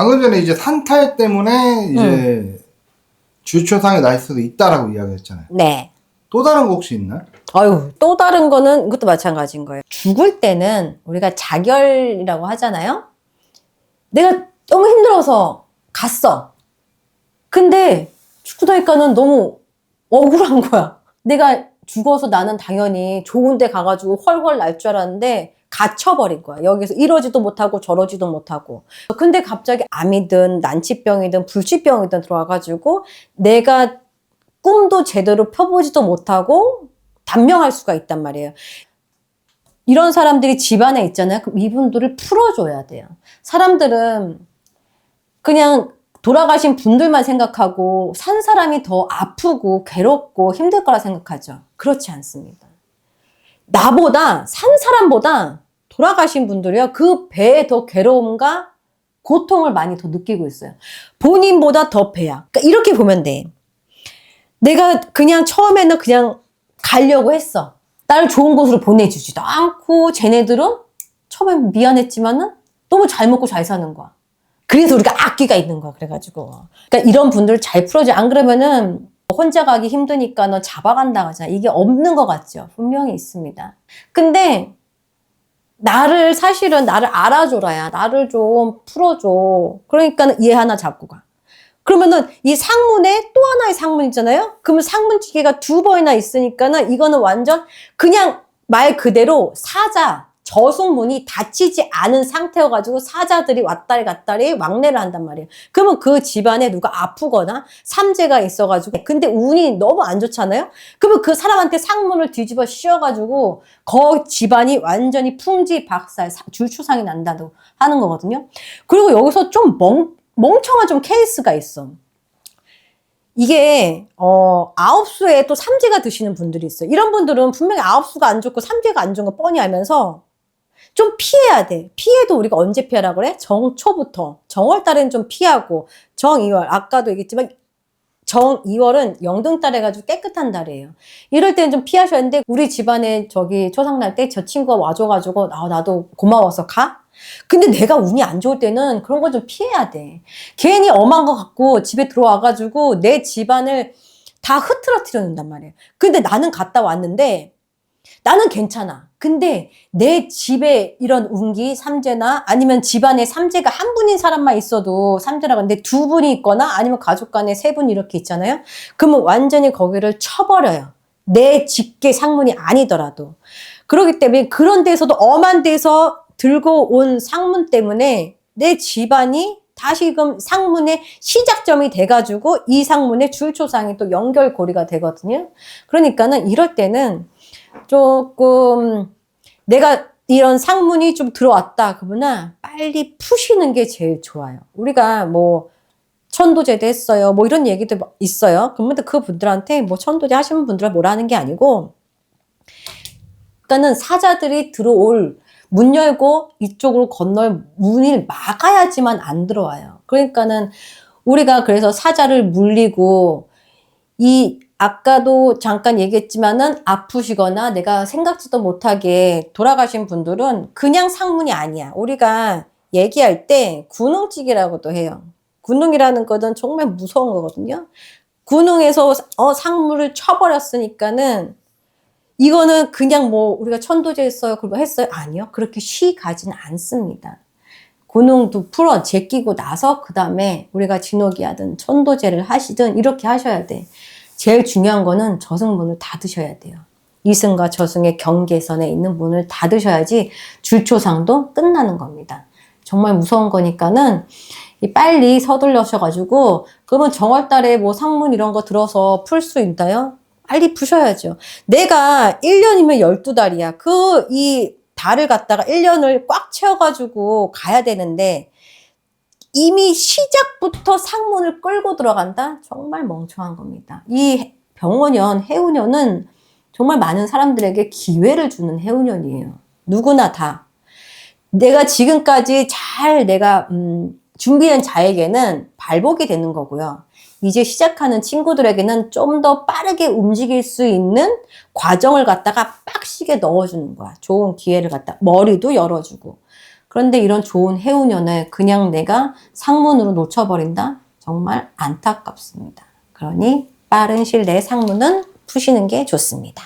방금 전에 이제 산탈 때문에 이제 주초상에 날 수도 있다라고 이야기했잖아요. 네. 또 다른 거 혹시 있나요? 아유, 또 다른 거는 이것도 마찬가지인 거예요. 죽을 때는 우리가 자결이라고 하잖아요. 내가 너무 힘들어서 갔어. 근데 죽고 나니까는 너무 억울한 거야. 내가 죽어서 나는 당연히 좋은 데 가가지고 헐헐 날 줄 알았는데 갇혀버린 거야. 여기서 이러지도 못하고 저러지도 못하고. 근데 갑자기 암이든 난치병이든 불치병이든 들어와가지고 내가 꿈도 제대로 펴보지도 못하고 단명할 수가 있단 말이에요. 이런 사람들이 집안에 있잖아요. 그럼 이분들을 풀어줘야 돼요. 사람들은 그냥 돌아가신 분들만 생각하고 산 사람이 더 아프고 괴롭고 힘들 거라 생각하죠. 그렇지 않습니다. 나보다 산 사람보다 돌아가신 분들이요. 그 배에 더 괴로움과 고통을 많이 더 느끼고 있어요. 본인보다 더 배야. 그러니까 이렇게 보면 돼. 내가 그냥 처음에는 그냥 가려고 했어. 나를 좋은 곳으로 보내주지도 않고 쟤네들은 처음에 미안했지만은 너무 잘 먹고 잘 사는 거야. 그래서 우리가 악기가 있는 거야. 그래가지고. 그러니까 이런 분들 잘 풀어줘. 안 그러면은 혼자 가기 힘드니까 너 잡아간다 하잖아. 이게 없는 것 같죠? 분명히 있습니다. 근데 나를 사실은 나를 알아줘라야. 나를 좀 풀어줘. 그러니까 얘 하나 잡고 가. 그러면은 이 상문에 또 하나의 상문 있잖아요? 그러면 상문지기가 두 번이나 있으니까는 이거는 완전 그냥 말 그대로 사자, 저승문이 닫히지 않은 상태여가지고 사자들이 왔다리 갔다리 왕래를 한단 말이에요. 그러면 그 집안에 누가 아프거나 삼재가 있어가지고 근데 운이 너무 안 좋잖아요? 그러면 그 사람한테 상문을 뒤집어 씌워가지고 그 집안이 완전히 풍지박살, 사- 줄추상이 난다고 하는 거거든요. 그리고 여기서 좀 멍, 멍청한 좀 케이스가 있어. 이게 어 아홉 수에 또 삼재가 드시는 분들이 있어요. 이런 분들은 분명히 아홉 수가 안 좋고 삼재가 안 좋은 거 뻔히 알면서 좀 피해야 돼. 피해도 우리가 언제 피하라 그래? 정초부터. 정월 달에는 좀 피하고 정 2월 아까도 얘기했지만 정 2월은 영등달 해가지고 깨끗한 달이에요. 이럴 때는 좀 피하셔야 하는데 우리 집안에 저기 초상날 때 저 친구가 와줘가지고 아, 나도 고마워서 가? 근데 내가 운이 안 좋을 때는 그런 거 좀 피해야 돼. 괜히 엄한 거 갖고 집에 들어와가지고 내 집안을 다 흐트러뜨려 놓는단 말이에요. 근데 나는 갔다 왔는데 나는 괜찮아. 근데 내 집에 이런 운기, 삼재나 아니면 집안에 삼재가 한 분인 사람만 있어도 삼재라고 하는데 두 분이 있거나 아니면 가족 간에 세 분 이렇게 있잖아요. 그러면 완전히 거기를 쳐버려요. 내 직계 상문이 아니더라도. 그렇기 때문에 그런 데서도 엄한 데서 들고 온 상문 때문에 내 집안이 다시금 상문의 시작점이 돼가지고 이 상문의 줄초상이 또 연결고리가 되거든요. 그러니까는 이럴 때는 조금 내가 이런 상문이 좀 들어왔다 그러면 빨리 푸시는 게 제일 좋아요. 우리가 뭐 천도제도 했어요. 뭐 이런 얘기도 있어요. 그러면 그 분들한테 뭐 천도제 하시는 분들은 뭐라 하는 게 아니고 그러니까는 사자들이 들어올 문 열고 이쪽으로 건널 문을 막아야지만 안 들어와요. 그러니까는 우리가 그래서 사자를 물리고 이 아까도 잠깐 얘기했지만은 아프시거나 내가 생각지도 못하게 돌아가신 분들은 그냥 상문이 아니야. 우리가 얘기할 때 군웅직이라고도 해요. 군웅이라는 것은 정말 무서운 거거든요. 군웅에서 어, 상문을 쳐버렸으니까는 이거는 그냥 뭐 우리가 천도제 했어요. 그리고 했어요. 아니요. 그렇게 쉬 가진 않습니다. 군웅도 풀어 제끼고 나서 그 다음에 우리가 진옥이 하든 천도제를 하시든 이렇게 하셔야 돼. 제일 중요한 거는 저승문을 닫으셔야 돼요. 이승과 저승의 경계선에 있는 문을 닫으셔야지 줄초상도 끝나는 겁니다. 정말 무서운 거니까는 이 빨리 서둘러셔가지고 그러면 정월달에 뭐 상문 이런 거 들어서 풀 수 있나요? 빨리 푸셔야죠. 내가 1년이면 12달이야. 그 이 달을 갖다가 1년을 꽉 채워가지고 가야 되는데 이미 시작부터 상문을 끌고 들어간다? 정말 멍청한 겁니다. 이 병원년, 해운년은 정말 많은 사람들에게 기회를 주는 해운년이에요. 누구나 다. 내가 지금까지 잘 내가 음, 준비한 자에게는 발복이 되는 거고요. 이제 시작하는 친구들에게는 좀 더 빠르게 움직일 수 있는 과정을 갖다가 빡시게 넣어주는 거야. 좋은 기회를 갖다 머리도 열어주고. 그런데 이런 좋은 해운년을 그냥 내가 상문으로 놓쳐버린다? 정말 안타깝습니다. 그러니 빠른 내에 상문은 푸시는 게 좋습니다.